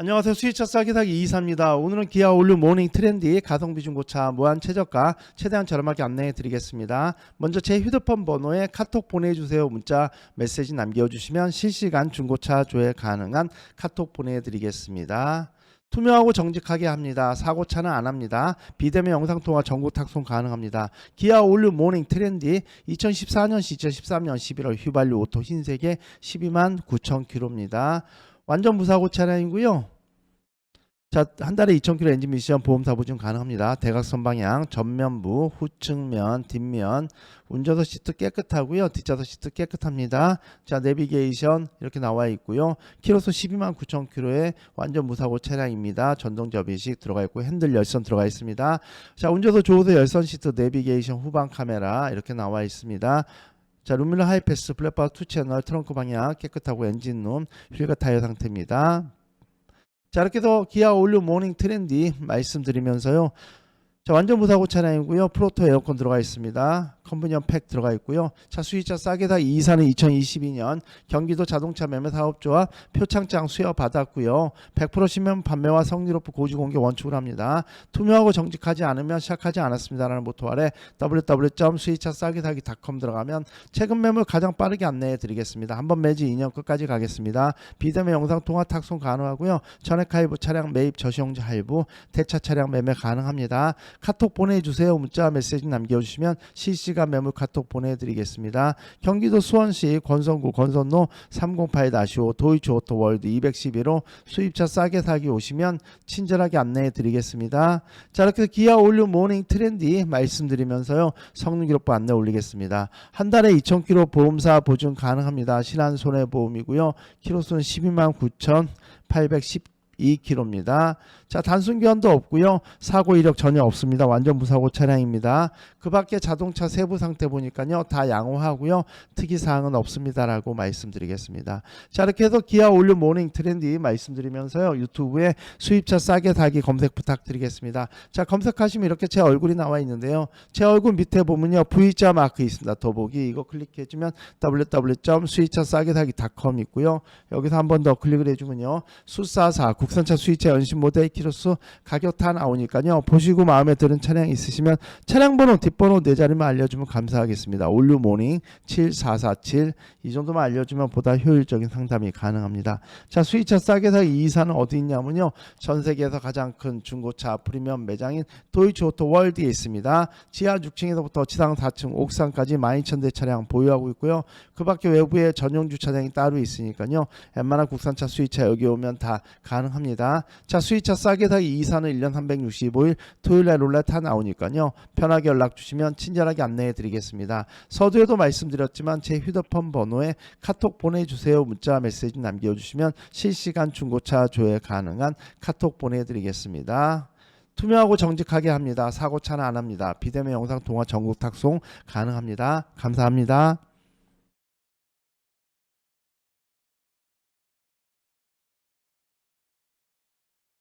안녕하세요. 수위차 싸게 사기 이사입니다. 오늘은 기아 올류 모닝 트렌디 가성비 중고차 무한 최저가 최대한 저렴하게 안내해 드리겠습니다. 먼저 제 휴대폰 번호에 카톡 보내주세요. 문자 메시지 남겨주시면 실시간 중고차 조회 가능한 카톡 보내드리겠습니다. 투명하고 정직하게 합니다. 사고차는 안 합니다. 비대면 영상통화 전국 탁송 가능합니다. 기아 올류 모닝 트렌디 2014년시 2013년 11월 휘발유 오토 흰색에 12만 9천 킬로입니다. 완전 무사고 차량이고요. 자, 한 달에 2,000km 엔진 미션 보험 사 보증 가능합니다. 대각선 방향, 전면부, 후측면, 뒷면, 운전석 시트 깨끗하고요. 뒷좌석 시트 깨끗합니다. 자, 내비게이션 이렇게 나와 있고요. 키로수 12만 9천 킬로의 완전 무사고 차량입니다. 전동 접이식 들어가 있고 핸들 열선 들어가 있습니다. 자, 운전석 조수석 열선 시트, 내비게이션 후방 카메라 이렇게 나와 있습니다. 자, 루밀러 하이패스, 블랙바 투 채널, 트렁크 방향 깨끗하고 엔진룸, 휠과 타이어 상태입니다. 자, 이렇게 해서 기아 올류 모닝 트렌디 말씀드리면서요. 자, 완전 무사고 차량이고요. 프로토 에어컨 들어가 있습니다. 컨버니언 팩 들어가 있고요. 차 수입차 싸게 다 이사는 2022년 경기도 자동차 매매 사업조합 표창장 수여 받았고요. 100% 신면 판매와 성리 높은 고지 공개 원칙으로 합니다. 투명하고 정직하지 않으면 시작하지 않았습니다라는 모토 아래 www.수입차 싸게 사기.com 들어가면 최근 매물 가장 빠르게 안내해 드리겠습니다. 한 번 매지 2년 끝까지 가겠습니다. 비대면 영상 통화 탁송 가능하고요. 전액 할부 차량 매입 저시용자 할부 대차 차량 매매 가능합니다. 카톡 보내주세요. 문자 메시지 남겨주시면 실시간 매물 카톡 보내드리겠습니다. 경기도 수원시 권선구 권선로 308-5 도이치 오토월드 211호 수입차 싸게 사기 오시면 친절하게 안내해 드리겠습니다. 자 이렇게 기아 올류 모닝 트렌디 말씀드리면서요. 성능 기록부 안내 올리겠습니다. 한 달에 2,000km 보험사 보증 가능합니다. 신한 손해보험이고요. 키로수는 12만 9,810 2km입니다. 자, 단순 교환도 없고요. 사고 이력 전혀 없습니다. 완전 무사고 차량입니다. 그 밖에 자동차 세부 상태 보니까요. 다 양호하고요. 특이 사항은 없습니다라고 말씀드리겠습니다. 자, 이렇게 해서 기아 올류 모닝 트렌디 말씀드리면서요. 유튜브에 수입차 싸게 사기 검색 부탁드리겠습니다. 자, 검색하시면 이렇게 제 얼굴이 나와 있는데요. 제 얼굴 밑에 보면요. V자 마크 있습니다. 더보기 이거 클릭해 주면 www.수입차 싸게 사기.com 있고요. 여기서 한 번 더 클릭을 해 주면요. 수사사 국 산차 수입차 연신 모델 키로수 가격 다 나오니까요. 보시고 마음에 드는 차량 있으시면 차량 번호 뒷번호 네 자리만 알려주면 감사하겠습니다. 올류 모닝 7447 이 정도만 알려주면 보다 효율적인 상담이 가능합니다. 자 수입차 싸게 사기 이사는 어디 있냐면요. 전 세계에서 가장 큰 중고차 프리미엄 매장인 도이치 오토 월드에 있습니다. 지하 6층에서부터 지상 4층 옥상까지 12,000대 차량 보유하고 있고요. 그 밖에 외부에 전용 주차장이 따로 있으니까요. 웬만한 국산차 수입차 여기 오면 다 가능합니다. 자 수입차 싸게 사기 이사는 1년 365일 토요일날 롤레타 나오니까요. 편하게 연락 주시면 친절하게 안내해 드리겠습니다. 서두에도 말씀드렸지만 제 휴대폰 번호에 카톡 보내주세요. 문자 메시지 남겨주시면 실시간 중고차 조회 가능한 카톡 보내드리겠습니다. 투명하고 정직하게 합니다. 사고차는 안 합니다. 비대면 영상 통화 전국 탁송 가능합니다. 감사합니다.